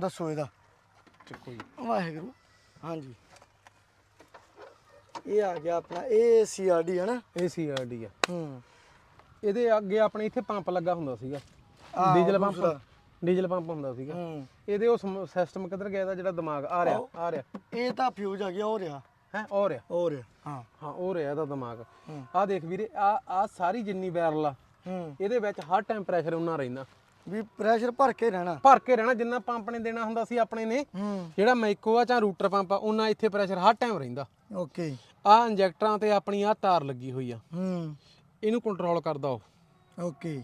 ਦੱਸੋ ਇਹਦਾ। ਚੱਕੋ ਜੀ ਵਾਹਿਗੁਰੂ। ਹਾਂਜੀ। ਇਹ ਆ ਗਿਆ ਆਪਣਾ ਇਹ ਸੀਆਰਡੀ ਹੈ ਨਾ? ਇਹ ਸੀਆਰਡੀ ਆ। ਹੂੰ। ਇਹਦੇ ਅੱਗੇ ਆਪਣੇ ਇੱਥੇ ਪੰਪ ਲੱਗਾ ਹੁੰਦਾ ਸੀਗਾ। ਆਹ, ਡੀਜ਼ਲ ਪੰਪ। ਦੂਸਰਾ। ਡੀਜ਼ਲ ਪੰਪ ਹੁੰਦਾ ਸੀਗਾ। ਹੂੰ। ਇਹਦੇ ਉਹ ਸਿਸਟਮ ਕਿੱਧਰ ਗਿਆ ਇਹਦਾ ਜਿਹੜਾ ਦਿਮਾਗ ਆ ਰਿਹਾ ਆ ਰਿਹਾ। ਇਹ ਤਾਂ ਫਿਊਜ਼ ਆ ਗਿਆ ਹੋ ਰਿਹਾ। ਹੈ ਹੋ ਰਿਹਾ। ਹੋ ਰਿਹਾ ਹਾਂ। ਹਾਂ ਉਹ ਰਿਹਾ ਇਹਦਾ ਦਿਮਾਗ। ਹੂੰ। ਆ ਦੇਖ ਵੀਰੇ ਆ ਆ ਸਾਰੀ ਜਿੰਨੀ ਬੈਰਲ ਆ ਹੂੰ। ਇਹਦੇ ਵਿੱਚ ਹਰ ਟਾਈਮ ਪ੍ਰੈਸ਼ਰ ਉਹਨਾਂ ਰਹਿੰਦਾ। ਵੀ ਪ੍ਰੈਸ਼ਰ ਭਰ ਕੇ ਰਹਿਣਾ। ਭਰ ਕੇ ਰਹਿਣਾ ਜਿੰਨਾ ਪੰਪ ਨੇ ਦੇਣਾ ਹੁੰਦਾ ਸੀ ਆਪਣੇ ਨੇ। ਜਿਹੜਾ ਮਾਈਕੋ ਆ ਜਾਂ ਰੂਟਰ ਪੰਪ ਆ ਉਹਨਾਂ ਇੱਥੇ ਪ੍ਰੈਸ਼ਰ ਹਰ ਟਾਈਮ ਰਹਿੰਦਾ। ਓਕੇ ਆ ਇੰਜੈਕਟਰਾਂ ਤੇ ਆਪਣੀ ਆ ਤਾਰ ਲੱਗੀ ਹੋਈ ਆ। ਹੂੰ। ਇਹਨੂੰ ਕੰਟਰੋਲ ਕਰਦਾ ਉਹ। ਓਕੇ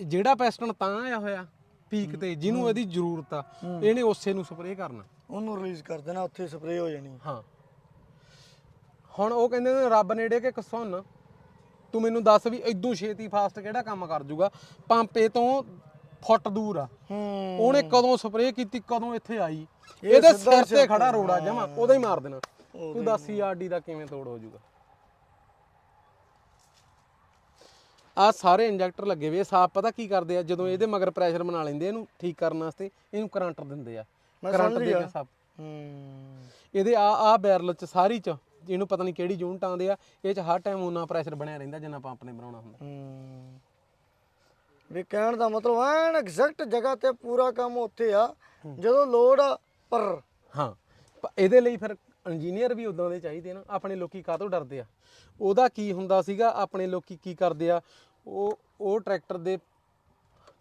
ਜਿਹੜਾ ਪੈਸਟਨ ਤਾਂ ਆਇਆ ਹੋਇਆ ਪੀਕ ਤੇ ਜਿਹਨੂੰ ਇਹਦੀ ਜ਼ਰੂਰਤ ਆ ਇਹਨੇ ਉਸੇ ਨੂੰ ਸਪਰੇਅ ਕਰਨਾ। ਉਹਨੂੰ ਰਿਲੀਜ਼ ਕਰ ਦੇਣਾ ਉੱਥੇ ਸਪਰੇਅ ਹੋ ਜਾਣੀ। ਹਾਂ। ਹੁਣ ਉਹ ਕਹਿੰਦੇ ਨੇ ਰੱਬ ਨੇੜੇ ਕਿ ਕਸੁੰਨ ਤੂੰ ਮੈਨੂੰ ਦੱਸ ਵੀ ਇਦੋਂ ਛੇਤੀ ਫਾਸਟ ਕਿਹੜਾ ਕੰਮ ਕਰ ਜੂਗਾ? ਪੰਪੇ ਤੋਂ ਫੁੱਟ ਦੂਰ ਆ। ਹੂੰ। ਉਹਨੇ ਕਦੋਂ ਸਪਰੇਅ ਕੀਤੀ ਕਦੋਂ ਇੱਥੇ ਆਈ? ਇਹ ਇਹਦੇ ਸਿਰ ਤੇ ਖੜਾ ਰੋੜਾ ਜਮਾ ਉਹਦਾ ਹੀ ਮਾਰ ਦੇਣਾ। ਤੂੰ ਦੱਸ ਆਰਡੀ ਦਾ ਕਿਵੇਂ ਤੋੜ ਹੋ ਜੂਗਾ ਆ ਸਾਰੇ ਇੰਜੈਕਟਰ ਲੱਗੇ ਵੇ ਸਾਫ਼ ਪਤਾ ਕੀ ਕਰਦੇ ਆ? ਜਦੋਂ ਇਹਦੇ ਮਗਰ ਪ੍ਰੈਸ਼ਰ ਬਣਾ ਲੈਂਦੇ ਇਹਨੂੰ ਠੀਕ ਕਰਨ ਵਾਸਤੇ ਇਹਨੂੰ ਕਰੰਟ ਦਿੰਦੇ ਆ। ਕਰੰਟ ਦੇ ਕੇ। ਸਭ ਹੂੰ। ਇਹਦੇ ਆ ਆ ਬੈਰਲ ਚ ਸਾਰੀ ਚ ਇਹਨੂੰ ਪਤਾ ਨਹੀਂ ਕਿਹੜੀ ਯੂਨਿਟ ਆਉਂਦੇ ਆ ਇਹ ਚ ਹਰ ਟਾਈਮ ਉਹਨਾਂ ਪ੍ਰੈਸ਼ਰ ਬਣਿਆ ਰਹਿੰਦਾ ਜਿੰਨਾ ਪੰਪ ਨੇ ਬਣਾਉਣਾ ਹੁੰਦਾ। ਹੂੰ। ਵੀ ਕਹਿਣ ਦਾ ਮਤਲਬ ਐਨ ਐਗਜ਼ੈਕਟ ਜਗ੍ਹਾ ਤੇ ਪੂਰਾ ਕੰਮ ਉੱਥੇ ਆ, ਜਦੋਂ ਲੋੜ ਆ, ਪਰ। ਹਾਂ ਇਹਦੇ ਲਈ ਫਿਰ ਇੰਜੀਨੀਅਰ ਵੀ ਉਦਾਂ ਦੇ ਚਾਹੀਦੇ ਨਾ, ਆਪਣੇ ਲੋਕੀ ਕਾਹਤੋਂ ਡਰਦੇ ਆ? ਉਹਦਾ ਕੀ ਹੁੰਦਾ ਸੀਗਾ, ਆਪਣੇ ਲੋਕੀ ਕੀ ਕਰਦੇ ਆ? ਉਹ ਉਹ ਟਰੈਕਟਰ ਦੇ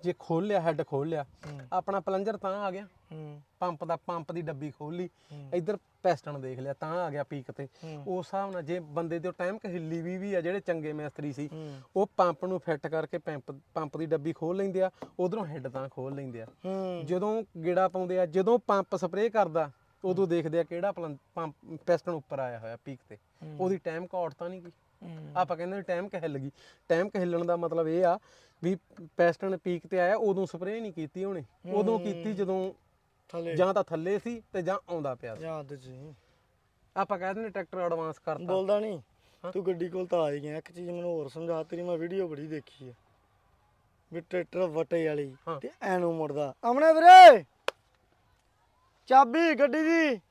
ਜੇ ਖੋਲ ਲਿਆ ਹੈੱਡ ਖੋਲ ਲਿਆ ਆਪਣਾ ਪਲੰਜਰ ਤਾਂ ਆ ਗਿਆ। ਪੰਪ ਦਾ ਪੰਪ ਦੀ ਡੱਬੀ ਖੋਲ ਲਈ। ਇੱਧਰ ਪੈਸਟਨ ਦੇਖ ਲਿਆ ਤਾਂ ਆ ਗਿਆ ਪੀਕ ਤੇ। ਉਸ ਹਿਸਾਬ ਨਾਲ ਜੇ ਬੰਦੇ ਦੇ ਟਾਈਮ ਹਿੱਲੀ ਵੀ ਵੀ ਆ ਜਿਹੜੇ ਚੰਗੇ ਮਿਸਤਰੀ ਸੀ ਉਹ ਪੰਪ ਨੂੰ ਫਿੱਟ ਕਰਕੇ ਪੰਪ ਪੰਪ ਦੀ ਡੱਬੀ ਖੋਲ ਲੈਂਦੇ ਆ ਉਧਰੋਂ ਹੈੱਡ ਤਾਂ ਖੋਲ ਲੈਂਦੇ ਆ। ਜਦੋਂ ਗੇੜਾ ਪਾਉਂਦੇ ਆ ਜਦੋਂ ਪੰਪ ਸਪਰੇਅ ਕਰਦਾ ਉਦੋਂ ਦੇਖਦੇ ਆ ਕਿਹੜਾ ਪੰਪ ਪਿਸਟਨ ਉੱਪਰ ਆਇਆ ਹੋਇਆ ਪੀਕ ਤੇ। ਉਹਦੀ ਟਾਈਮ ਕੌਟ ਤਾਂ ਨਹੀਂ ਗਈ। ਆਪਾਂ ਕਹਿੰਦੇ ਟਾਈਮ ਕਿ ਹਿੱਲ ਗਈ। ਟਾਈਮ ਕਿ ਹਿੱਲਣ ਦਾ ਮਤਲਬ ਇਹ ਆ ਵੀ ਪਿਸਟਨ ਪੀਕ ਤੇ ਆਇਆ ਉਦੋਂ ਸਪਰੇਅ ਨਹੀਂ ਕੀਤੀ ਉਹਨੇ। ਉਦੋਂ ਕੀਤੀ ਜਦੋਂ ਥੱਲੇ। ਜਾਂ ਤਾਂ ਥੱਲੇ ਸੀ ਤੇ ਜਾਂ ਆਉਂਦਾ ਪਿਆ ਸੀ। ਯਾਦ ਜੀ ਆਪਾਂ ਕਹਿੰਦੇ ਨੇ ਟਰੈਕਟਰ ਐਡਵਾਂਸ ਕਰਤਾ। ਬੋਲਦਾ ਨਹੀਂ ਤੂੰ ਗੱਡੀ ਕੋਲ ਤਾਂ ਆ ਹੀ ਗਿਆ। ਇੱਕ ਚੀਜ਼ ਮੈਨੂੰ ਹੋਰ ਸਮਝਾ ਤੇਰੀ ਮੈਂ ਵੀਡੀਓ ਬੜੀ ਦੇਖੀ ਆ। ਵੀ ਟਰੈਕਟਰ ਵਟੇ ਵਾਲੀ ਹਾਂ। ਤੇ ਐਨੂੰ ਮੁੜਦਾ। ਆਮਣੇ ਵੀਰੇ! ਚਾਬੀ ਗੱਡੀ ਦੀ।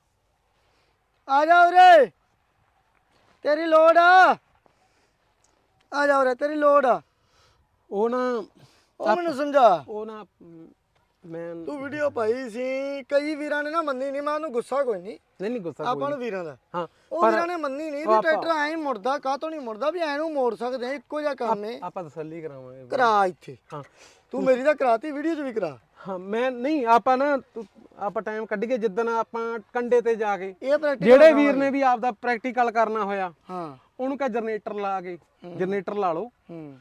ਆ ਜਾ ਵੀਰੇ। ਤੇਰੀ ਲੋੜ ਆ। ਆ ਜਾ ਵੀਰੇ ਤੇਰੀ ਲੋੜ ਆ। ਉਹ ਨਾ ਉਹ ਮੈਨੂੰ ਸਮਝਾ। ਉਹ ਨਾ ਮ, ਮੈਂ ਤੂੰ ਵੀਡੀਓ ਪਾਈ ਸੀ ਕਈ ਵੀਰਾਂ ਨੇ ਨਾ ਮੰਨੀ ਨਹੀਂ ਮੈਂ ਉਹਨੂੰ ਗੁੱਸਾ ਕੋਈ ਨਹੀਂ ਨਹੀਂ ਨਹੀਂ ਗੁੱਸਾ ਕੋਈ ਆਪਾਂ ਨੂੰ ਵੀਰਾਂ ਦਾ। ਹਾਂ ਉਹ ਵੀਰਾਂ ਨੇ ਮੰਨੀ ਨਹੀਂ ਵੀ ਟਰੈਕਟਰ ਐਂ ਮੁੜਦਾ ਕਾਹਤੋਂ ਨਹੀਂ ਮੁੜਦਾ ਵੀ ਐਨੂੰ ਮੋੜ ਸਕਦੇ ਆ ਇੱਕੋ ਜਿਹਾ ਕੰਮ ਹੈ ਆਪਾਂ ਤਸੱਲੀ ਕਰਾਵਾਂਗੇ। ਕਰਾ ਇੱਥੇ। ਹਾਂ। ਤੂੰ ਮੇਰੀ ਤਾਂ ਕਰਾਤੀ ਵੀਡੀਓ 'ਚ ਵੀ ਕਰਾ। ਹਾਂ ਮੈਂ ਨਹੀਂ ਆਪਾਂ ਨਾ ਤੂੰ- ਆਪਾਂ ਟਾਈਮ ਕੱਢ ਕੇ ਜਿੱਦਣ ਆਪਾਂ ਕੰਡੇ ਤੇ ਜਾ ਕੇ। ਇਹ ਪ੍ਰੈਕਟਿਸ ਜਿਹੜੇ ਵੀਰ ਨੇ ਵੀ ਆਪਦਾ ਪ੍ਰੈਕਟੀਕਲ ਕਰਨਾ ਹੋਇਆ ਹਾਂ। ਉਹਨੂੰ ਕਹ ਜਨਰੇਟਰ ਲਾ ਕੇ ਜਨਰੇਟਰ ਲਾ ਲਓ। ਹੂੰ।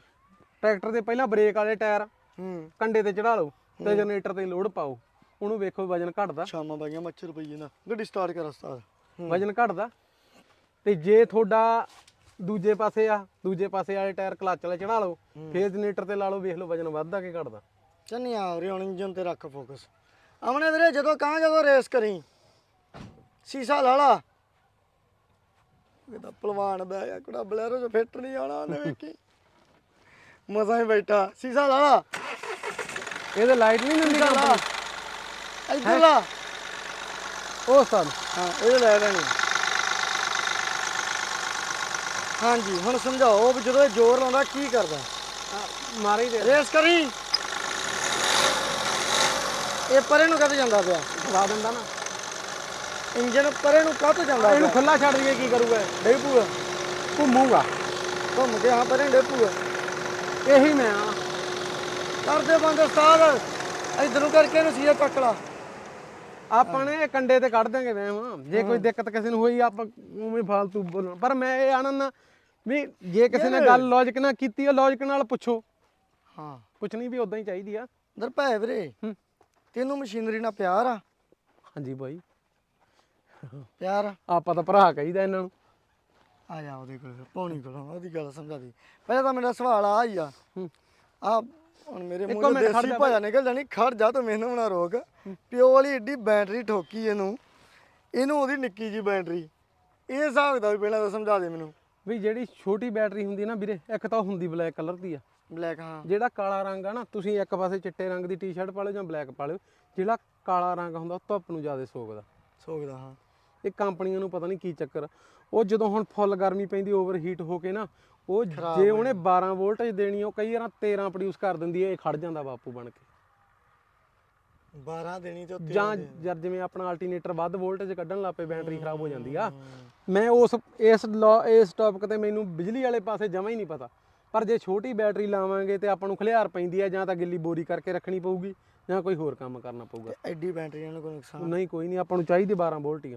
ਟਰੈਕਟਰ ਦੇ ਪਹਿਲਾਂ ਬ੍ਰੇਕ ਵਾਲੇ ਟਾਇਰ ਹੂੰ। ਕੰਡੇ ਤੇ ਚੜਾ ਲਓ ਤੇ ਜਨਰੇਟਰ ਤੇ ਲੋਡ ਪਾਓ। ਉਹਨੂੰ ਵੇਖੋ ਵਜਨ ਘਟਦਾ। ਸ਼ਾਮਾਂ ਬਾਈਆਂ ਮੱਛਰ ਪਈ ਨਾ ਗੱਡੀ ਸਟਾਰਟ ਕਰ ਉਸਤਾਦ। ਵਜਨ ਘਟਦਾ। ਤੇ ਜੇ ਤੁਹਾਡਾ ਦੂਜੇ ਪਾਸੇ ਆ ਦੂਜੇ ਪਾਸੇ ਵਾਲੇ ਟਾਇਰ ਕਲੱਚ ਵਾਲੇ ਚੜਾ ਲਓ ਫੇਰ ਜਨਰੇਟਰ ਤੇ ਲਾ ਲਓ ਵੇਖ ਲਓ ਵਜਨ ਵੱਧਦਾ ਕਿ ਘਟਦਾ। ਚੰਨੀ ਆ ਉਰੇ ਹੁਣ ਇੰਜਨ ਤੇ ਰੱਖ ਫੋਕਸ ਅਮਨੇ ਵੀਰੇ ਜਦੋਂ ਕਾਂ ਜਦੋਂ ਰੇਸ ਕਰੀ। ਸੀਸਾ ਲਾ ਲਾ। ਇਹਦਾ ਪਹਿਲਵਾਨ ਬਹਿ ਗਿਆ ਕੁੜਾ ਬਲੈਰੋ ਚ ਫਿੱਟ ਨਹੀਂ ਆਉਣਾ ਉਹਨੇ ਵੇਖੀ। ਮਸਾਂ ਹੀ ਬੈਠਾ। ਸੀਸਾ ਲਾ ਲਾ। ਇਹਦੇ ਲਾਈਟ ਨਹੀਂ ਸੀਸਾ ਲਾ। ਇੱਧਰ ਲਾ। ਉਹ ਸਭ ਹਾਂ ਇਹ ਲੈ ਲੈਣੀ। ਹਾਂਜੀ ਹੁਣ ਸਮਝਾਓ ਵੀ ਜਦੋਂ ਇਹ ਜ਼ੋਰ ਲਾਉਂਦਾ ਕੀ ਕਰਦਾ? ਮਾਰੇ ਹੀ ਦੇ ਰੇਸ ਕਰੀ। ਇਹ ਪਰੇ ਨੂੰ ਕਦ ਜਾਂਦਾ ਪਿਆ? ਲਾ ਦਿੰਦਾ ਨਾ। ਇੰਜਨ ਪਰੇ ਨੂੰ ਕਦ ਜਾਂਦਾ ਇਹਨੂੰ ਖੁੱਲਾ ਛੱਡ ਦਈਏ ਕੀ ਕਰੂਗਾ ਡੇਪੂ ਘੁੰਮੂਗਾ। ਘੁੰਮ ਕੇ ਹਾਂ ਪਰੇ ਡੇਪੂ ਇਹੀ ਮੈਂ ਆ। ਕਰਦੇ ਬੰਦ ਉਸਤਾਦ ਇਧਰ ਕਰਕੇ ਇਹਨੂੰ ਸੀਏ ਲਾ। ਆਪਾਂ ਨੇ ਇਹ ਕੰਡੇ ਤੇ ਕੱਢ ਦਾਂਗੇ ਵਹਿਮ। ਜੇ ਕੋਈ ਦਿੱਕਤ ਕਿਸੇ ਨੂੰ ਹੋਈ ਆਪਾਂ ਉਵੇਂ ਫਾਲਤੂ ਬੋਲਣ। ਪਰ ਮੈਂ ਇਹ ਆਨੰਦ ਵੀ ਜੇ ਕਿਸੇ ਨੇ ਗੱਲ ਲੌਜੀਕ ਨਾਲ ਕੀਤੀ ਹੈ ਲੌਜੀਕ ਨਾਲ ਪੁੱਛੋ। ਹਾਂ। ਪੁੱਛਣੀ ਵੀ ਉਦਾਂ ਹੀ ਚਾਹੀਦੀ ਆ। ਦਰ ਭੈ ਵੀਰੇ। ਹੂੰ। ਤੈਨੂੰ ਮਸ਼ੀਨਰੀ ਨਾਲ ਪਿਆਰ ਆ? ਹਾਂਜੀ ਬਾਈ। ਪਿਆਰ ਆ? ਆਪਾਂ ਤਾਂ ਭਰਾ ਕਹੀਦਾ ਇਹਨਾਂ ਨੂੰ। ਆ ਜਾ ਉਹਦੇ ਕੋਲ ਪੌਣੀ ਕੋਲ ਉਹਦੀ ਗੱਲ ਸਮਝਾ ਦੇ। ਪਹਿਲਾਂ ਤਾਂ ਮੇਰਾ ਸਵਾਲ ਆ ਹੀ ਆ। ਹੂੰ। ਆ ਹੁਣ ਮੇਰੇ ਇੱਕ ਮੂੰਹ ਮਿੰਟ ਖੜ ਦੇਸੀ ਜਾ ਭਾਜਾ ਨਿਕਲ ਜਾਣੀ ਖੜ ਜਾ ਤੂੰ ਮੈਨੂੰ ਬਣਾ ਰੋਕ। ਪਿਓ ਵਾਲੀ ਏਡੀ ਬੈਟਰੀ ਠੋਕੀ ਇਹਨੂੰ। ਇਹਨੂੰ ਉਹਦੀ ਨਿੱਕੀ ਜੀ ਬੈਟਰੀ। ਇਹ ਹਿਸਾਬ ਦਾ ਵੀ ਪਹਿਲਾਂ ਤਾਂ ਸਮਝਾ ਦੇ ਮੈਨੂੰ। ਵੀ ਜਿਹੜੀ ਛੋਟੀ ਬੈਟਰੀ ਹੁੰਦੀ ਨਾ ਵੀਰੇ ਇੱਕ ਤਾਂ ਉਹ ਹੁੰਦੀ ਬਲੈਕ ਕਲਰ ਦੀ ਆ। ਬਲੈਕ ਹਾਂ। ਜਿਹੜਾ ਕਾਲਾ ਰੰਗ ਆ ਨਾ ਤੁਸੀਂ ਇੱਕ ਪਾਸੇ ਚਿੱਟੇ ਰੰਗ ਦੀ ਟੀ-ਸ਼ਰਟ ਪਾ ਲਿਓ ਜਾਂ ਬਲੈਕ ਪਾ ਲਿਓ ਜਿਹੜਾ ਕਾਲਾ ਰੰਗ ਹੁੰਦਾ ਉਹ ਧੁੱਪ ਨੂੰ ਜ਼ਿਆਦਾ ਸੋਕਦਾ ਸੋਗਦਾ ਹਾਂ। ਇਹ ਕੰਪਨੀਆਂ ਨੂੰ ਪਤਾ ਨਹੀਂ ਕੀ ਚੱਕਰ। ਉਹ ਜਦੋਂ ਹੁਣ ਫੁੱਲ ਗਰਮੀ ਪੈਂਦੀ ਓਵਰ ਹੀਟ ਹੋ ਕੇ ਨਾ ਉਹ ਜੇ ਉਹਨੇ 12 ਵੋਲਟੇਜ ਦੇਣੀ ਉਹ ਕਈ ਵਾਰਾਂ 13 ਪ੍ਰੋਡਿਊਸ ਕਰ ਦਿੰਦੀ ਹੈ ਇਹ ਖੜ ਜਾਂਦਾ ਬਾਪੂ ਬਣ ਕੇ। 12 ਦੇਣੀ ਤੇ ਉੱਤੇ ਜਾਂ ਜਦ ਜਿਵੇਂ ਆਪਣਾ ਅਲਟਰਨੇਟਰ ਵੱਧ ਵੋਲਟੇਜ ਕੱਢਣ ਲੱਗ ਪਏ ਬੈਟਰੀ ਖਰਾਬ ਹੋ ਜਾਂਦੀ ਆ ਮੈਂ ਉਸ ਇਸ ਇਸ ਟੌਪਿਕ ਤੇ ਮੈਨੂੰ ਬਿਜਲੀ ਵਾਲੇ ਪਾਸੇ ਜਮਾ ਹੀ ਨਹੀਂ ਪਤਾ। ਪਰ ਜੇ ਛੋਟੀ ਬੈਟਰੀ ਲਾਵਾਂਗੇ ਤੇ ਆਪਾਂ ਨੂੰ ਖਲਿਆਰ ਪੈਂਦੀ ਆ ਜਾਂ ਤਾਂ ਗਿੱਲੀ ਬੋਰੀ ਕਰਕੇ ਰੱਖਣੀ ਪਊਗੀ ਜਾਂ ਕੋਈ ਹੋਰ ਕੰਮ ਕਰਨਾ ਪਊਗਾ। ਐਡੀ ਬੈਟਰੀਆਂ ਨੂੰ ਕੋਈ ਨੁਕਸਾਨ? ਨਹੀਂ ਕੋਈ ਨਹੀਂ ਆਪਾਂ ਨੂੰ ਚਾਹੀਦੀ 12 ਵੋਲਟ ਹੀ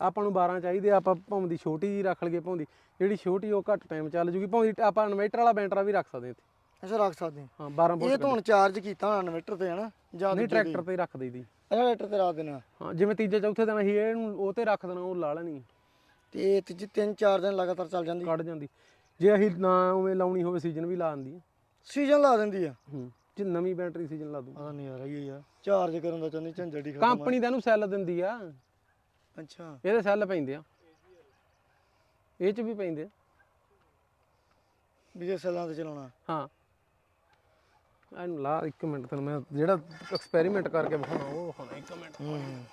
ਆਪਾਂ ਨੂੰ 12 ਚਾਹੀਦੇ ਆਪਾਂ ਭਾਵੇਂ ਦੀ ਛੋਟੀ ਜੀ ਰੱਖ ਲਈਏ ਭਾਵੇਂ ਦੀ ਜਿਹੜੀ ਛੋਟੀ ਉਹ ਘੱਟ ਟਾਈਮ ਚੱਲ ਜੂਗੀ। ਭਾਵੇਂ ਆਪਾਂ ਇਨਵਰਟਰ ਵਾਲਾ ਬੈਟਰਾ ਵੀ ਰੱਖ ਸਕਦੇ ਇੱਥੇ। ਅੱਛਾ ਰੱਖ ਸਕਦੇ ਹਾਂ। ਹਾਂ 12 ਇਹ ਵੋਲਟ ਤਾਂ ਹੁਣ ਚਾਰਜ ਕੀਤਾ ਹੋਣਾ ਇਨਵਰਟਰ ਤੇ ਹਨਾ? ਜਾਂ ਨਹੀਂ ਟਰੈਕਟਰ ਤੇ ਰੱਖ ਦਈਦੀ। ਅੱਛਾ ਟਰੈਕਟਰ ਤੇ ਰੱਖ ਦੇਣਾ। ਹਾਂ ਜਿਵੇਂ ਤੀਜੇ ਚੌਥੇ ਦਿਨ ਅਸੀਂ ਇਹਨੂੰ ਉਹ ਤੇ ਰੱਖ ਦੇਣਾ ਉਹ ਲਾ ਲੈਣੀ। ਤੇ ਇਹ ਤਿੰਨ ਚਾਰ ਦਿਨ ਲਗਾਤਾਰ ਚੱਲ ਜਾਂਦੀ। ਕੱਢ ਜਾਂਦੀ। ਜੇ ਅਸੀਂ ਨਾ ਉਵੇਂ ਲਾਉਣੀ ਹੋਵੇ ਸੀਜ਼ਨ ਵੀ ਲਾ ਦਿੰਦੀ ਆ। ਸੀਜ਼ਨ ਲਾ ਦਿੰਦੀ ਆ। ਹੂੰ ਜੇ ਨਵੀਂ ਬੈਟਰੀ ਸੀਜ਼ਨ ਲਾ ਦੂ। ਪਤਾ ਨਹੀਂ ਆ ਰਹੀ ਆ। ਚਾਰਜ ਕਰਨ ਦਾ ਚਾਹੁੰਦੀ ਝੰਜਟ ਹੀ ਖਤਮ ਕੰਪਨੀ ਦਾ ਇਹਨੂੰ ਸੈੱਲ ਦਿੰਦੀ ਆ। ਅੱਛਾ। ਇਹਦੇ ਸੈੱਲ ਪੈਂਦੇ ਆ। ਇਹ ਚ ਵੀ ਪੈਂਦੇ ਆ। ਵੀ ਜੇ ਸੈੱਲਾਂ ਤੇ ਚਲਾਉਣਾ। ਹਾਂ। ਇਹਨੂੰ ਲਾ ਇੱਕ ਮਿੰਟ ਤੈਨੂੰ ਮੈਂ ਜਿਹੜਾ ਐਕਸਪੈਰੀਮੈਂਟ ਕਰਕੇ ਵਿਖਾਉਣਾ ਉਹ ਵਿਖਾਉਣਾ ਇੱਕ ਮਿੰਟ। ਹੂੰ।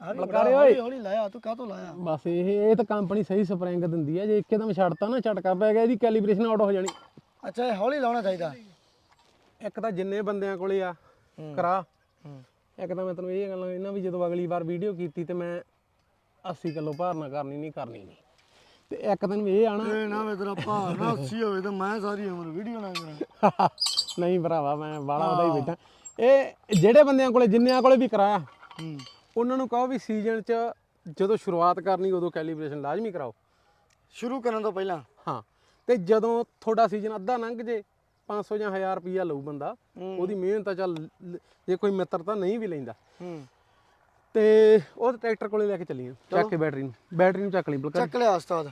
ਬਲਕਾਰੇ ਓਏ। ਹੌਲੀ ਹੌਲੀ ਲਾਇਆ ਤੂੰ ਕਾਹਤੋਂ ਲਾਇਆ? ਬਸ ਇਹ ਇਹ ਤਾਂ ਕੰਪਨੀ ਸਹੀ ਸਪਰਿੰਗ ਦਿੰਦੀ ਆ ਜੇ ਇੱਕਦਮ ਛੱਡਤਾ ਨਾ ਝਟਕਾ ਪੈ ਗਿਆ ਇਹਦੀ ਕੈਲੀਬ੍ਰੇਸ਼ਨ ਆਊਟ ਹੋ ਜਾਣੀ। ਅੱਛਾ ਇਹ ਹੌਲੀ ਲਾਉਣਾ ਚਾਹੀਦਾ। ਇੱਕ ਤਾਂ ਜਿੰਨੇ ਬੰਦਿਆਂ ਕੋਲੇ ਆ ਕਰਾ। ਹੂੰ। ਇੱਕ ਤਾਂ ਮੈਂ ਤੈਨੂੰ ਇਹ ਗੱਲਾਂ ਇਹਨਾਂ ਵੀ ਜਦੋਂ ਅਗਲੀ ਵਾਰ ਵੀਡੀਓ ਕੀਤੀ ਤੇ ਮੈਂ 80 ਕਿਲੋ ਭਾਰ ਨਾ ਕਰਨੀ ਨਹੀਂ ਕਰਨੀ ਨਹੀਂ। ਤੇ ਇੱਕ ਤੈਨੂੰ ਇਹ ਆਣਾ ਇਹ ਨਾ ਵੇ ਤੇਰਾ ਭਾਰ ਨਾ 80 ਹੋਵੇ ਤਾਂ ਮੈਂ ਸਾਰੀ ਉਮਰ ਵੀਡੀਓ ਨਾ ਕਰਾਂ। ਨਹੀਂ ਭਰਾਵਾ ਮੈਂ ਬਾਲਾ ਉਹਦਾ ਹੀ। ਬੈਠਾ। ਇਹ ਜਿਹੜੇ ਬੰਦਿਆਂ ਕੋਲੇ ਜਿੰਨਿਆਂ ਕੋਲੇ ਵੀ ਕਰਾਇਆ ਹੂੰ। ਉਹਨਾਂ ਨੂੰ ਕਹੋ ਵੀ ਸੀਜ਼ਨ 'ਚ ਜਦੋਂ ਸ਼ੁਰੂਆਤ ਕਰਨੀ ਉਦੋਂ ਕੈਲੀਬ੍ਰੇਸ਼ਨ ਲਾਜ਼ਮੀ ਕਰਾਓ। ਸ਼ੁਰੂ ਕਰਨ ਤੋਂ ਪਹਿਲਾਂ? ਹਾਂ ਤੇ ਜਦੋਂ ਤੁਹਾਡਾ ਸੀਜ਼ਨ ਅੱਧਾ ਲੰਘ ਜੇ 500 ਜਾਂ 1000 ਰੁਪਈਆ ਲਊ ਬੰਦਾ ਉਹਦੀ ਮਿਹਨਤ ਤਾਂ ਚੱਲ ਜੇ ਕੋਈ ਮਿੱਤਰ ਤਾਂ ਨਹੀਂ ਵੀ ਲੈਂਦਾ। ਹੂੰ। ਤੇ ਉਹ ਟਰੈਕਟਰ ਕੋਲੇ ਲੈ ਕੇ ਚੱਲੀਆਂ ਚੱਕ ਕੇ ਬੈਟਰੀ ਨੂੰ ਬੈਟਰੀ ਨੂੰ ਚੱਕ ਲਈ ਬਲਕਰ ਚੱਕ ਲਿਆ ਉਸਤਾਦ।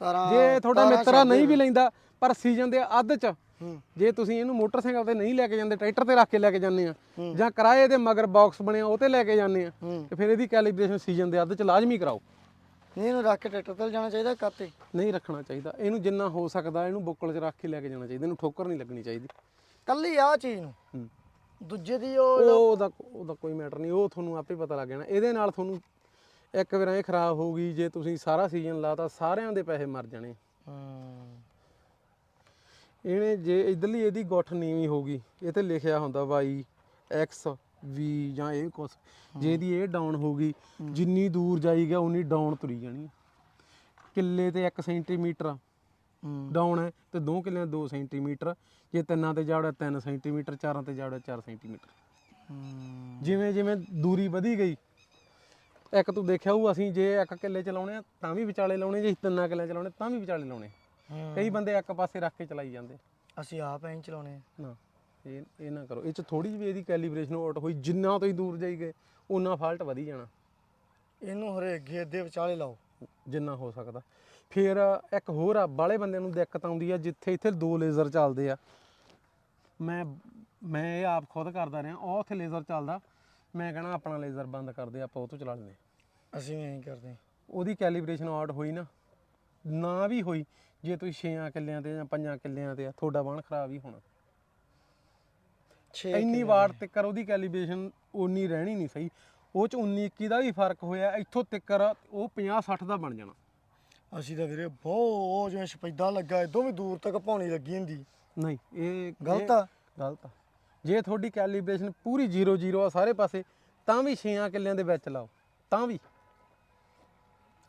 ਤਾਰਾਂ ਜੇ ਤੁਹਾਡਾ ਮਿੱਤਰ ਆ ਨਹੀਂ ਵੀ ਲੈਂਦਾ ਪਰ ਸੀਜ਼ਨ ਦੇ ਅੱਧ 'ਚ ਜੇ ਤੁਸੀਂ ਇਹਨੂੰ ਮੋਟਰਸਾਈਕਲ ਤੇ ਨਹੀਂ ਲੈ ਕੇ ਜਾਂਦੇ ਟਰੈਕਟਰ ਤੇ ਰੱਖ ਕੇ ਲੈ ਕੇ ਜਾਂਦੇ ਆ ਜਾਂ ਕਿਰਾਏ ਦੇ ਮਗਰ ਬਾਕਸ ਬਣਿਆ ਉਹ ਤੇ ਲੈ ਕੇ ਜਾਂਦੇ ਆ ਤੇ ਫਿਰ ਇਹਦੀ ਕੈਲੀਬ੍ਰੇਸ਼ਨ ਸੀਜ਼ਨ ਦੇ ਅੱਧ 'ਚ ਲਾਜ਼ਮੀ ਕਰਾਓ। ਨਹੀਂ ਇਹਨੂੰ ਰੱਖ ਕੇ ਟਰੈਕਟਰ ਤੇ ਜਾਣਾ ਚਾਹੀਦਾ ਕਾਤੇ ਨਹੀਂ ਰੱਖਣਾ ਚਾਹੀਦਾ। ਇਹਨੂੰ ਜਿੰਨਾ ਹੋ ਸਕਦਾ ਇਹਨੂੰ ਬੁੱਕਲ 'ਚ ਰੱਖ ਕੇ ਲੈ ਕੇ ਜਾਣਾ ਚਾਹੀਦਾ ਇਹਨੂੰ ਠੋਕਰ ਨਹੀਂ ਲੱਗਣੀ ਚਾਹੀਦੀ। ਕੱਲੀ ਆ ਚੀਜ਼ ਨੂੰ। ਦੂਜੇ ਦੀ ਉਹ ਉਹ ਉਹਦਾ ਉਹਦਾ ਕੋਈ ਮੈਟਰ ਨਹੀਂ ਉਹ ਤੁਹਾਨੂੰ ਆਪੇ ਪਤਾ ਲੱਗ ਜਾਣਾ। ਇਹਦੇ ਨਾਲ ਤੁਹਾਨੂੰ ਇੱਕ ਵਾਰ ਇਹ ਖਰਾਬ ਹੋ ਗਈ ਜੇ ਤੁਸੀਂ ਸਾਰਾ ਸੀਜ਼ਨ ਲਾਤਾ ਸਾਰਿਆਂ ਦੇ ਪੈਸੇ ਮਰ ਜਾਣੇ। ਹੂੰ। ਇਹਨੇ ਜੇ ਇਧਰਲੀ ਇਹਦੀ ਗੁੱਠ ਨੀਵੀਂ ਹੋ ਗਈ, ਇਹ ਤੇ ਲਿਖਿਆ ਹੁੰਦਾ ਵਾਈ ਐਕਸ ਵੀ ਜਾਂ ਇਹ ਕੁਛ। ਜੇ ਇਹਦੀ ਇਹ ਡਾਊਨ ਹੋ ਗਈ, ਜਿੰਨੀ ਦੂਰ ਜਾਈ ਗਿਆ, ਉਨੀ ਡਾਊਨ ਤੁਰੀ ਜਾਣੀ ਕਿੱਲੇ ਤੇ 1 ਸੈਂਟੀਮੀਟਰ ਡਾਊਨ ਹੈ ਤੇ 2 ਕਿੱਲਿਆਂ 2 ਸੈਂਟੀਮੀਟਰ ਜੇ ਤਿੰਨਾਂ ਤੇ ਜਾੜਾ 3 ਸੈਂਟੀਮੀਟਰ ਚਾਰਾਂ ਤੇ ਜਾੜਾ 4 ਸੈਂਟੀਮੀਟਰ ਜਿਵੇਂ ਜਿਵੇਂ ਦੂਰੀ ਵਧੀ ਗਈ, ਇੱਕ ਤੂੰ ਦੇਖਿਆ ਹੋਊ, ਅਸੀਂ ਜੇ ਇੱਕ ਕਿੱਲੇ ਚਲਾਉਣੇ ਆ, ਤਾਂ ਵੀ ਵਿਚਾਲੇ ਲਾਉਣੇ, ਜੇ ਤਿੰਨਾਂ ਕਿੱਲੇ ਚਲਾਉਣੇ ਤਾਂ ਵੀ ਵਿਚਾਲੇ ਲਾਉਣੇ। ਹੂੰ। ਕਈ ਬੰਦੇ ਇੱਕ ਪਾਸੇ ਰੱਖ ਕੇ ਚਲਾਈ ਜਾਂਦੇ। ਅਸੀਂ ਆਪ ਐਂ ਚਲਾਉਣੇ ਆ। ਨਾ ਇਹ ਇਹ ਨਾ ਕਰੋ। ਇਹ ਚ ਥੋੜੀ ਜਿਹੀ ਇਹਦੀ ਕੈਲੀਬ੍ਰੇਸ਼ਨ ਆਊਟ ਹੋਈ ਜਿੰਨਾ ਤੋਂ ਹੀ ਦੂਰ ਜਾਈ ਗਏ ਉਨਾ ਫਾਲਟ ਵਧੀ ਜਾਣਾ। ਇਹਨੂੰ ਹਰੇਕ ਗੇਰ ਦੇ ਵਿਚਾਲੇ ਲਾਓ। ਜਿੰਨਾ ਹੋ ਸਕਦਾ। ਫਿਰ ਇੱਕ ਹੋਰ ਆ ਬਾਲੇ ਬੰਦਿਆਂ ਨੂੰ ਦਿੱਕਤ ਆਉਂਦੀ ਆ ਜਿੱਥੇ ਇੱਥੇ ਦੋ ਲੇਜ਼ਰ ਚੱਲਦੇ ਆ। ਮੈਂ ਮੈਂ ਇਹ ਆਪ ਖੁਦ ਕਰਦਾ ਰਿਹਾ ਉਹ ਉੱਥੇ ਲੇਜ਼ਰ ਚੱਲਦਾ। ਮੈਂ ਕਹਣਾ ਆਪਣਾ ਲੇਜ਼ਰ ਬੰਦ ਕਰਦੇ ਆਪਾਂ ਉਹ ਤੋਂ ਚਲਾ ਲੈਂਦੇ। ਅਸੀਂ ਐਂ ਕਰਦੇ ਉਹਦੀ ਕੈਲੀਬ੍ਰੇਸ਼ਨ ਆਊਟ ਹੋਈ ਨਾ ਨਾ ਵੀ ਹੋਈ ਜੇ ਤੁਸੀਂ 6 ਕਿੱਲਿਆਂ ਤੇ ਜਾਂ 5 ਕਿੱਲਿਆਂ ਤੇ ਆ ਤੁਹਾਡਾ ਬਾਣ ਖਰਾਬ ਹੀ ਹੋਣਾ। 6 ਇੰਨੀ ਵਾਰ ਤੱਕਰ ਉਹਦੀ ਕੈਲੀਬ੍ਰੇਸ਼ਨ ਉਨੀ ਰਹਿਣੀ ਨਹੀਂ ਸਹੀ। ਉਹ ਚ 19 21 ਦਾ ਵੀ ਫ਼ਰਕ ਹੋਇਆ ਇੱਥੋਂ ਤੱਕਰ ਉਹ 50 60 ਦਾ ਬਣ ਜਾਣਾ। ਅਸੀਂ ਤਾਂ ਵੀਰੇ ਬਹੁਤ ਜਿਵੇਂ ਸਪੈਦਾ ਲੱਗਾ ਇਦੋਂ ਵੀ ਦੂਰ ਤੱਕ ਪਾਉਣੀ ਲੱਗੀ ਹੁੰਦੀ। ਨਹੀਂ ਇਹ ਗਲਤ ਆ। ਗਲਤ ਆ। ਜੇ ਤੁਹਾਡੀ ਕੈਲੀਬ੍ਰੇਸ਼ਨ ਪੂਰੀ 0 0 ਆ ਸਾਰੇ ਪਾਸੇ ਤਾਂ ਵੀ 6 ਕਿੱਲਿਆਂ ਦੇ ਵਿੱਚ ਲਾਓ ਤਾਂ ਵੀ।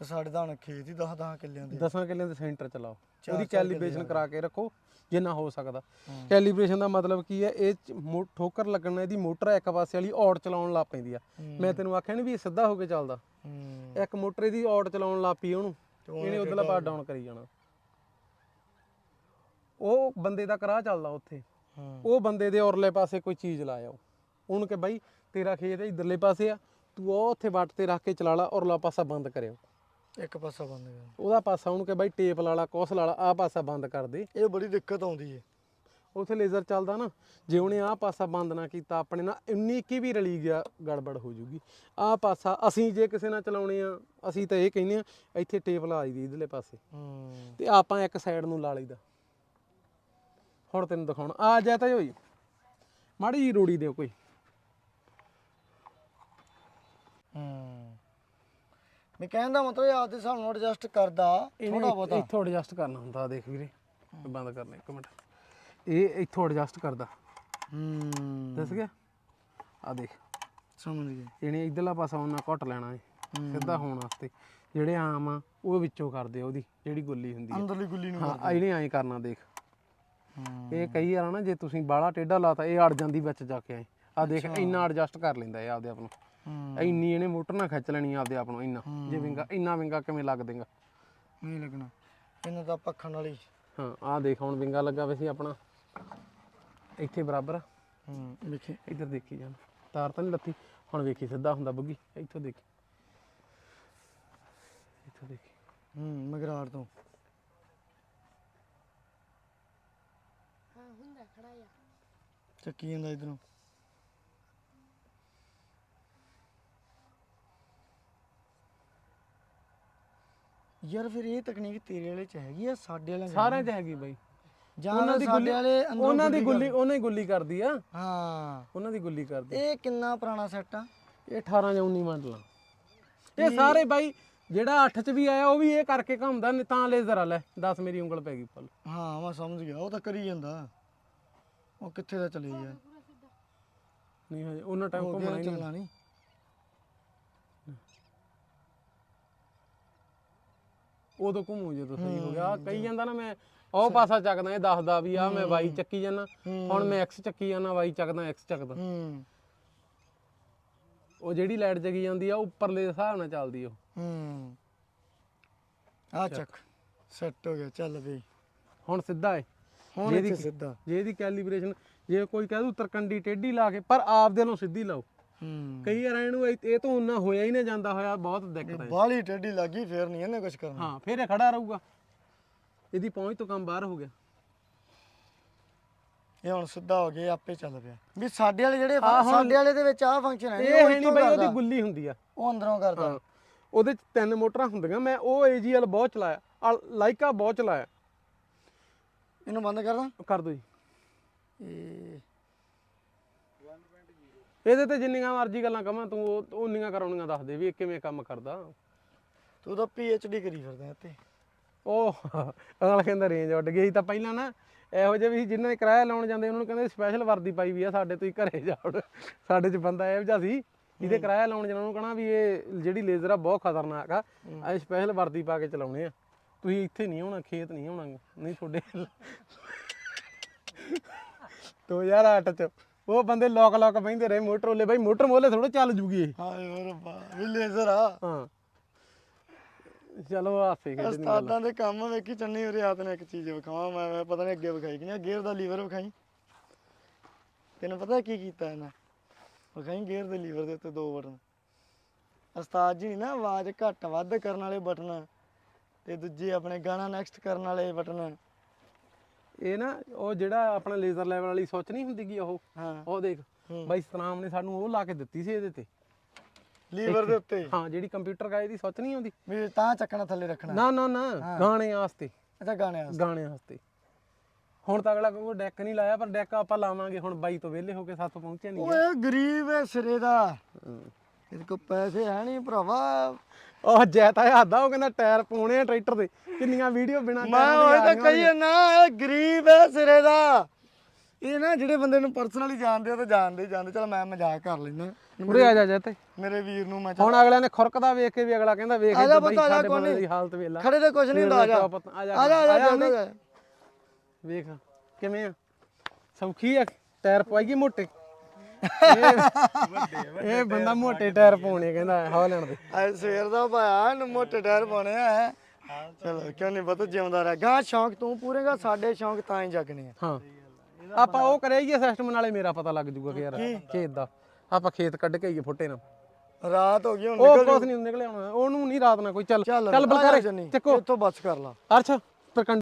ਤੇ ਸਾਡੇ ਤਾਂ ਹੁਣ ਖੇਤ ਹੀ 10 10 ਕਿੱਲਿਆਂ ਦੇ 10 ਕਿੱਲਿਆਂ ਦੇ ਸੈਂਟਰ ਚ ਲਾਓ। ਚਾਰ- ਉਹਦੀ ਚਾਰ ਕਿੱਲੇ ਕੈਲੀਬ੍ਰੇਸ਼ਨ ਕਰਾ ਕੇ ਰੱਖੋ ਜਿੰਨਾ ਹੋ ਸਕਦਾ। ਹੂੰ। ਕੈਲੀਬ੍ਰੇਸ਼ਨ ਦਾ ਮਤਲਬ ਕੀ ਹੈ ਇਹ 'ਚ ਮੋ- ਠੋਕਰ ਲੱਗਣ ਇਹਦੀ ਮੋਟਰ ਇੱਕ ਪਾਸੇ ਵਾਲੀ ਔੜ ਚਲਾਉਣ ਲੱਗ ਪੈਂਦੀ ਆ। ਮੈਂ ਤੈਨੂੰ ਆਖਿਆ ਨਹੀਂ ਵੀ ਇਹ ਸਿੱਧਾ ਹੋ ਕੇ ਚੱਲਦਾ। ਹੂੰ। ਇੱਕ ਮੋਟਰ ਇਹਦੀ ਔੜ ਚਲਾਉਣ ਲੱਗ ਪਈ ਉਹਨੂੰ ਤੇ ਉਹਨੇ ਇਹਨੇ ਉਧਰਲਾ ਪਾਰ ਡਾਊਨ ਕਰੀ ਜਾਣਾ। ਉਹ ਬੰਦੇ ਦਾ ਕਰਾਹ ਚੱਲਦਾ ਉੱਥੇ। ਹੂੰ। ਉਹ ਬੰਦੇ ਦੇ ਔਰਲੇ ਪਾਸੇ ਕੋਈ ਚੀਜ਼ ਲਾਇਆ ਉਹਨੂੰ ਕਿ ਬਾਈ ਤੇਰਾ ਖੇਤ ਇਧਰਲੇ ਪਾਸੇ ਆ ਤੂੰ ਉਹ ਉੱਥੇ ਵੱਟ ਤੇ ਰੱਖ ਕੇ ਚਲਾ ਲਾ ਔਰਲਾ ਪਾਸਾ ਬੰਦ ਕਰਿਓ। ਇੱਕ ਪਾਸਾ ਬੰਦ ਕਰ। ਉਹਦਾ ਪਾਸਾ ਉਹਨੂੰ ਕਿ ਬਾਈ ਟੇਪ ਲਾ ਲਾ ਕੁਸ ਲਾ ਲਾ ਆ ਪਾਸਾ ਬੰਦ ਕਰ ਦੇ। ਇਹ ਬੜੀ ਦਿੱਕਤ ਆਉਂਦੀ ਏ। ਉਥੇ ਲੇਜ਼ਰ ਚੱਲਦਾ ਨਾ ਜੇ ਉਹਨੇ ਆਹ ਪਾਸਾ ਬੰਦ ਨਾ ਕੀਤਾ ਆਪਣੇ ਨਾਲ ਇੰਨੀ ਕੀ ਵੀ ਰਲੀ ਗਿਆ ਗੜਬੜ ਹੋ ਜੂਗੀ। ਆਹ ਪਾਸਾ ਅਸੀਂ ਜੇ ਕਿਸੇ ਨਾਲ ਚਲਾਉਣੇ ਆ ਅਸੀਂ ਤਾਂ ਇਹ ਕਹਿੰਦੇ ਆ ਇੱਥੇ ਟੇਪ ਲਾ ਦੀ ਇਧਰਲੇ ਪਾਸੇ। ਹੂੰ। ਤੇ ਆਪਾਂ ਇੱਕ ਸਾਈਡ ਨੂੰ ਲਾ ਲਈਦਾ। ਹੁਣ ਤੈਨੂੰ ਦਿਖਾਉਣਾ। ਆ ਜਾ ਤਾਂ ਹੋਈ ਮਾੜੀ ਜੀ ਰੋੜੀ ਦਿਓ ਕੋਈ। ਹੂੰ। ਮੈਂ ਕਹਿੰਦਾ ਮਤਲਬ ਇਹ ਆਪਦੇ ਹਿਸਾਬ ਨਾਲ ਐਡਜਸਟ ਕਰਦਾ ਥੋੜਾ ਬਹੁਤਾ। ਇੱਥੋਂ ਐਡਜਸਟ ਕਰਨਾ ਹੁੰਦਾ ਦੇਖ ਵੀਰੇ। ਬੰਦ ਕਰਨਾ ਇੱਕ ਮਿੰਟ। ਇਹ ਇੱਥੋਂ ਐਡਜਸਟ ਕਰਦਾ। ਹੂੰ। ਦੱਸ ਗਿਆ? ਆ ਦੇਖ। ਸਮਝ ਗਏ। ਇਹਨੇ ਇਧਰਲਾ ਪਾਸਾ ਉਹਨਾਂ ਘੁੱਟ ਲੈਣਾ ਹੈ। ਸਿੱਧਾ ਹੋਣ ਵਾਸਤੇ। ਜਿਹੜੇ ਆਮ ਆ ਉਹ ਵਿੱਚੋਂ ਕਰਦੇ ਆ ਉਹਦੀ ਜਿਹੜੀ ਗੁੱਲੀ ਹੁੰਦੀ ਹੈ ਅੰਦਰਲੀ ਗੁੱਲੀ ਨੂੰ ਹਾਂ ਇਹਨੇ ਐਂ ਕਰਨਾ ਦੇਖ। ਇਹ ਕਈ ਵਾਰ ਨਾ ਜੇ ਤੁਸੀਂ ਬਾਹਲਾ ਟੇਢਾ ਲਾਤਾ ਇਹ ਅੜ ਜਾਂਦੀ ਵਿੱਚ ਜਾ ਕੇ ਐ ਆ ਦੇਖ ਇੰਨਾ ਐਡਜਸਟ ਕਰ ਲੈਂਦਾ ਇਹ ਆਪਦੇ ਆਪ ਨੂੰ। ਹੂੰ। ਇੰਨੀ ਇਹਨੇ ਮੋਟਰ ਨਾਲ ਖਿੱਚ ਲੈਣੀ ਆਪਦੇ ਆਪ ਨੂੰ ਇੰਨਾ। ਜੇ ਵਿੰਗਾ ਇੰਨਾ ਵਿੰਗਾ ਕਿਵੇਂ ਲੱਗ ਦੇਗਾ? ਨਹੀਂ ਲੱਗਣਾ। ਇਹਨਾਂ ਦਾ ਪੱਖਣ ਵਾਲੀ ਹਾਂ ਆ ਦੇਖ ਹੁਣ ਵਿੰਗਾ ਲੱਗਾ ਵੇ ਸੀ ਆਪਣਾ। ਇੱਥੇ ਬਰਾਬਰ ਆ। ਹੂੰ। ਵੇਖੇ ਇੱਧਰ ਦੇਖੀ ਜਾਣ। ਤਾਰ ਤਾਂ ਨਹੀਂ ਲੱਤੀ ਹੁਣ ਵੇਖੀ ਸਿੱਧਾ ਹੁੰਦਾ ਬੁੱਗੀ। ਇੱਥੋਂ ਦੇਖੀ। ਇੱਥੋਂ ਦੇਖੀ। ਹੂੰ ਮਗਰਾੜ ਤੋਂ। ਚੱਕੀ ਜਾਂਦਾ ਇਧਰੋਂ। ਯਾਰ ਫਿਰ ਇਹ ਤਕਨੀਕ ਤੇਰੇ ਵਾਲੇ ਚ ਹੈਗੀ ਆ ਸਾਡੇ ਵਾਲੇ ਸਾਰਿਆਂ 'ਚ ਹੈਗੀ ਬਾਈ। ਜਾਂ ਉਹਨਾਂ ਦੀ ਗੁੱਲੀ ਵਾਲੇ ਅੰਦਰੋਂ ਉਹਨਾਂ ਦੀ ਗੁੱਲੀ ਉਹਨਾਂ ਹੀ ਗੁੱਲੀ ਕਰਦੀ ਆ। ਹਾਂ। ਉਹਨਾਂ ਦੀ ਗੁੱਲੀ ਕਰਦੀ। ਇਹ ਕਿੰਨਾ ਪੁਰਾਣਾ ਸੈੱਟ ਆ? ਇਹ 18 ਜਾਂ 19 ਮਾਡਲ ਆ। ਇਹ ਸਾਰੇ ਬਾਈ ਜਿਹੜਾ 8 ਚ ਵੀ ਆਇਆ ਉਹ ਵੀ ਇਹ ਕਰਕੇ ਘੁੰਮਦਾ ਨਹੀਂ ਤਾਂ ਲੇਜ਼ਰ ਆ ਲੈ 10 ਮੇਰੀ ਉਂਗਲ ਪੈ ਗਈ ਫੁੱਲ ਹਾਂ ਮੈਂ ਸਮਝ ਗਿਆ ਉਹ ਤਾਂ ਕਰੀ ਜਾਂਦਾ। ਉਹ ਕਿੱਥੇ ਦਾ ਚਲੇ ਗਿਆ? ਨਹੀਂ ਹਜੇ ਉਹਨਾਂ ਟਾਈਮ ਘੁੰਮਣਾ ਹੀ ਨਹੀਂ। ਚੱਲਣਾ ਉਦੋਂ ਘੁੰਮੂ ਜਦੋਂ ਸਹੀ ਹੋ ਗਿਆ। ਆਹ ਕਹੀ ਜਾਂਦਾ ਨਾ ਮੈਂ ਉਹ ਪਾਸਾ ਚੱਕਦਾ ਇਹ ਦੱਸਦਾ ਵੀ ਆ ਮੈਂ ਵਾਈ ਚੱਕੀ ਜਾਂਦਾ। ਹੁਣ ਮੈਂ ਐਕਸ ਚੱਕੀ ਜਾਂਦਾ ਵਾਈ ਚੱਕਦਾ ਐਕਸ ਚੱਕਦਾ। ਹੂੰ। ਉਹ ਜਿਹੜੀ ਲਾਈਟ ਜਗੀ ਜਾਂਦੀ ਆ ਉਹ ਉੱਪਰਲੇ ਹਿਸਾਬ ਨਾਲ ਚੱਲਦੀ ਉਹ। ਹੂੰ। ਆ ਚੱਕ। ਸੈੱਟ ਹੋ ਗਿਆ ਚੱਲ ਬਈ। ਹੁਣ ਸਿੱਧਾ ਏ। ਹੁਣ ਇੱਥੇ ਸਿੱਧਾ। ਜੇ ਇਹਦੀ ਕੈਲੀਬ੍ਰੇਸ਼ਨ ਜੇ ਕੋਈ ਕਹਿ ਦੂ ਤਰਕੰਡੀ ਟੇਢੀ ਲਾ ਕੇ ਪਰ ਆਪ ਦੇ ਨੂੰ ਸਿੱਧੀ ਲਾਓ। ਹੂੰ। ਕਈ ਵਾਰ ਇਹਨੂੰ ਇਹ ਇਹ ਤੋਂ ਉਨਾ ਹੋਇਆ ਹੀ ਨਾ ਜਾਂਦਾ ਹੋਇਆ ਬਹੁਤ ਦਿੱਕਤ ਹੈ ਬਾਲੀ ਟੇਢੀ ਲੱਗੀ ਫੇਰ ਨਹੀਂ ਇਹਨੇ ਕੁਝ ਕਰਨਾ। ਹਾਂ ਫਿਰ ਇਹ ਖੜਾ ਰਹੂਗਾ। ਇਹਦੀ ਪਹੁੰਚ ਤੋਂ ਕੰਮ ਬਾਹਰ ਹੋ ਗਿਆ। ਇਹ ਹੁਣ ਸਿੱਧਾ ਹੋ ਗਿਆ ਆਪੇ ਚੱਲ ਪਿਆ। ਵੀ ਸਾਡੇ ਵਾਲੇ ਜਿਹੜੇ ਸਾਡੇ ਵਾਲੇ ਦੇ ਵਿੱਚ ਆਹ ਫੰਕਸ਼ਨ ਹੈ ਇਹ ਹੈ ਨਹੀਂ ਬਈ ਉਹਦੀ। ਗੁੱਲੀ ਹੁੰਦੀ ਆ। ਉਹ ਅੰਦਰੋਂ ਕਰਦਾ। ਹਾਂ ਉਹਦੇ ਚ ਤਿੰਨ ਮੋਟਰਾਂ ਹੁੰਦੀਆਂ ਮੈਂ ਉਹ ਏਜੀਐਲ ਬਹੁਤ ਚਲਾਇਆ। ਆ ਲਾਈਕਾ ਬਹੁਤ ਚਲਾਇਆ। ਇਹਨੂੰ ਬੰਦ ਕਰਦਾ ਕਰ ਦੋ ਜੀ। ਇਹ ਇਹਦੇ ਤੇ ਜਿੰਨੀਆਂ ਮਰਜ਼ੀ ਗੱਲਾਂ ਕਵਾਂ ਤੂੰ ਉਹ ਉਨੀਆਂ ਕਰਾਉਣੀਆਂ ਦੱਸ ਦੇ ਵੀ ਇਹ ਕਿਵੇਂ ਕੰਮ ਕਰਦਾ। ਤੂੰ ਤਾਂ ਡੀ ਕਰੀ ਫਿਰਦਾ ਇੱਥੇ। ਉਹ ਅਗਲਾ ਕਹਿੰਦਾ ਰੇਂਜ ਉੱਡ ਗਈ ਤਾਂ ਪਹਿਲਾਂ ਨਾ ਇਹੋ ਜਿਹੇ ਵੀ ਜਿਨ੍ਹਾਂ ਨੇ ਕਿਰਾਇਆ ਲਾਉਣ ਜਾਂਦੇ ਉਹਨਾਂ ਨੂੰ ਕਹਿੰਦੇ ਸਪੈਸ਼ਲ ਵਰਦੀ ਪਾਈ ਵੀ ਆ ਸਾਡੇ ਤੁਸੀਂ ਘਰੇ ਜਾਓ ਸਾਡੇ ਚ ਬੰਦਾ ਇਹੋ ਜਿਹਾ ਸੀ ਜਿਹਦੇ ਕਿਰਾਇਆ ਲਾਉਣ ਜਾਣਾ ਉਹਨੂੰ ਕਹਣਾ ਵੀ ਇਹ ਜਿਹੜੀ ਲੇਜ਼ਰ ਆ ਬਹੁਤ ਖਤਰਨਾਕ ਆ ਅਸੀਂ ਸਪੈਸ਼ਲ ਵਰਦੀ ਪਾ ਕੇ ਚਲਾਉਣੇ ਆ। ਤੁਸੀਂ ਇੱਥੇ ਨਹੀਂ ਆਉਣਾ ਖੇਤ ਨਹੀਂ ਆਉਣਾ ਨਹੀਂ ਤੁਹਾਡੇ 2008 ਚ। ਉਹ ਬੰਦੇ ਲੋਕ ਲੋਕ ਬਹਿੰਦੇ ਰਹੇ ਮੋਟਰ ਉਹਲੇ ਬਾਈ ਮੋਟਰ ਮੋਲੇ ਥੋੜਾ ਚੱਲ ਜੂਗੀ ਇਹ। ਹਾਏ ਓ ਰੱਬਾ ਵੀ ਲੇਜ਼ਰ ਆ ਹਾਂ। ਚਲੋ ਹਾਸੇ ਖੇਡ ਉਸਤਾਦਾਂ ਦੇ ਕੰਮ ਵੇਖੀ ਚੰਨੀ ਉਰੇ ਹੱਥ ਨੇ ਇੱਕ ਚੀਜ਼ ਵਿਖਾਵਾਂ ਮੈਂ ਮੈਂ ਪਤਾ ਨਹੀਂ ਅੱਗੇ ਵਿਖਾਈ ਕਿ ਨਹੀਂ ਗੇਅਰ ਦਾ ਲੀਵਰ ਵਿਖਾਈ। ਤੈਨੂੰ ਪਤਾ ਕੀ ਕੀਤਾ ਇਹਨਾਂ? ਵਿਖਾਈ ਗੇਅਰ ਦੇ ਲੀਵਰ ਦੇ ਉੱਤੇ ਦੋ ਬਟਨ। ਉਸਤਾਦ ਜੀ ਨੀ ਨਾ ਆਵਾਜ਼ ਘੱਟ ਵੱਧ ਕਰਨ ਵਾਲੇ ਬਟਨ ਤੇ ਦੂਜੇ ਆਪਣੇ ਗਾਣਾ ਨੈਕਸਟ ਕਰਨ ਵਾਲੇ ਬਟਨ। ਇਹ ਨਾ ਉਹ ਜਿਹੜਾ ਆਪਣਾ ਲੇਜ਼ਰ ਲੈਵਲ ਵਾਲੀ ਸੁੱਚ ਨਹੀਂ ਹੁੰਦੀ ਗੀ ਉਹ ਹਾਂ। ਉਹ ਦੇਖ। ਬਾਈ ਸਤਨਾਮ ਨੇ ਸਾਨੂੰ ਉਹ ਲਾ ਕੇ ਦਿੱਤੀ ਸੀ ਇਹਦੇ ਤੇ। ਲੀਵਰ ਦੇ ਉੱਤੇ। ਹਾਂ ਜਿਹੜੀ ਕੰਪਿਊਟਰ ਗਾਏ ਦੀ ਸੁੱਚ ਨਹੀਂ ਆਉਂਦੀ। ਵੀ ਤਾਂ ਚੱਕਣਾ ਥੱਲੇ ਰੱਖਣਾ। ਨਾ ਨਾ ਨਾ ਗਾਣੇ ਵਾਸਤੇ। ਅੱਛਾ ਗਾਣੇ ਵਾਸਤੇ। ਗਾਣੇ ਵਾਸਤੇ। ਹੁਣ ਤਾਂ ਅਗਲਾ ਕਹੂਗਾ ਡੈਕ ਨਹੀਂ ਲਾਇਆ ਪਰ ਡੈਕ ਆਪਾਂ ਲਾਵਾਂਗੇ। ਹੁਣ ਬਾਈ ਤੋਂ ਵਿਹਲੇ ਹੋ ਕੇ ਸਾਥੋਂ ਪਹੁੰਚਿਆ ਨਹੀਂ ਓਏ ਗਰੀਬ ਹੈ ਸਿਰੇ ਦਾ। ਇਹਦੇ ਕੋਲ ਪੈਸੇ ਹੈ ਨਹੀਂ ਭਰਾਵਾ। ਉਹ ਜੈਤਾ ਹੱਦਾ ਉਹ ਕਹਿੰਦਾ ਟਾਇਰ ਪਾਉਣੇ ਆ ਟਰੈਕਟਰ ਦੇ। ਕਿੰਨੀਆਂ ਵੀਡੀਓ ਬਿਨਾ ਮੈਂ ਉਹ ਤਾਂ ਕਹੀ ਨਾ ਇਹ ਗਰੀਬ ਹੈ ਸਿਰੇ ਦਾ। ਇਹ ਨਾ ਜਿਹੜੇ ਬੰਦੇ ਨੂੰ ਪਰਸਨਲੀ ਜਾਣਦੇ ਆ ਤਾਂ ਜਾਣਦੇ ਜਾਣਦੇ। ਚਲ ਮੈਂ ਮਜ਼ਾਕ ਕਰ ਲੈਂਦਾ। ਉਰੇ ਆ ਜਾ ਜੈਤੇ ਮੇਰੇ ਵੀਰ ਨੂੰ ਮੈਂ ਹੁਣ ਅਗਲਿਆਂ ਨੇ ਖੁਰਕਦਾ ਵੇਖ ਕੇ ਵੀ ਅਗਲਾ ਕਹਿੰਦਾ ਵੇਖ ਜਾ ਇੱਧਰ ਬਾਈ ਜਾ, ਸਾਡੇ ਬੰਦੇ। ਦੀ ਹਾਲਤ ਵੇਲਾ ਖੜੇ ਤੇ ਕੁਝ ਨਹੀਂ ਹੁੰਦਾ ਜਾ। ਜਾ ਆ ਜਾ ਆ ਜਾ, ਆ ਜਾ। ਵੇਖ ਕਿਵੇਂ ਆ? ਸੌਖੀ ਆ ਟਾਇਰ ਪਵਾਈਏ ਮੋਟੇ। ਇਹ ਇਹ ਬੰਦਾ ਮੋਟੇ ਟਾਇਰ ਪਾਉਣੇ ਕਹਿੰਦਾ ਹਾਲੈਂਡ ਦੇ। ਅੱਜ ਸਵੇਰ ਦਾ ਪਾਇਆ ਇਹਨੂੰ ਮੋਟੇ ਟਾਇਰ ਪਾਉਣੇ ਆ ਚਲੋ ਕਿਉਂ ਨਹੀਂ ਪਤਾ ਜਿਉਂਦਾ ਰਹਿ। ਗਾਂ ਸ਼ੌਂਕ ਤੂੰ ਪੂਰੇਗਾ ਸਾਡੇ ਸ਼ੌਂਕ ਤਾਂ ਹੀ ਜਗਣੇ ਆ। ਹਾਂ। ਆਪਾਂ ਉਹ ਕਰਿਆਈਏ ਸਿਸਟਮ ਨਾਲੇ ਮੇਰਾ ਪਤਾ ਲੱਗ ਜੂਗਾ ਕਿ ਯਾਰ ਖੇਤ ਦਾ। ਆਪਾਂ ਖੇਤ ਕੱਢ ਕੇ ਆਈਏ ਫੁੱਟੇ ਨਾਲ। ਰਾਤ ਹੋ ਗਈ ਹੁਣ ਉਹ ਕੁਛ ਨਹੀਂ ਨਿਕਲੇ ਆਉਣਾ ਉਹਨੂੰ ਨਹੀਂ ਰਾਤ ਨਾ ਕੋਈ ਚੱਲ ਚੱਲ ਚੱਲ ਬਲਕਾਰੇ ਜੰਨੀ, ਚੱਕੋ। ਇੱਥੋਂ ਬੱਸ ਕਰ ਲਾ। ਅਰਛ ਪ੍ਰਕੰਡ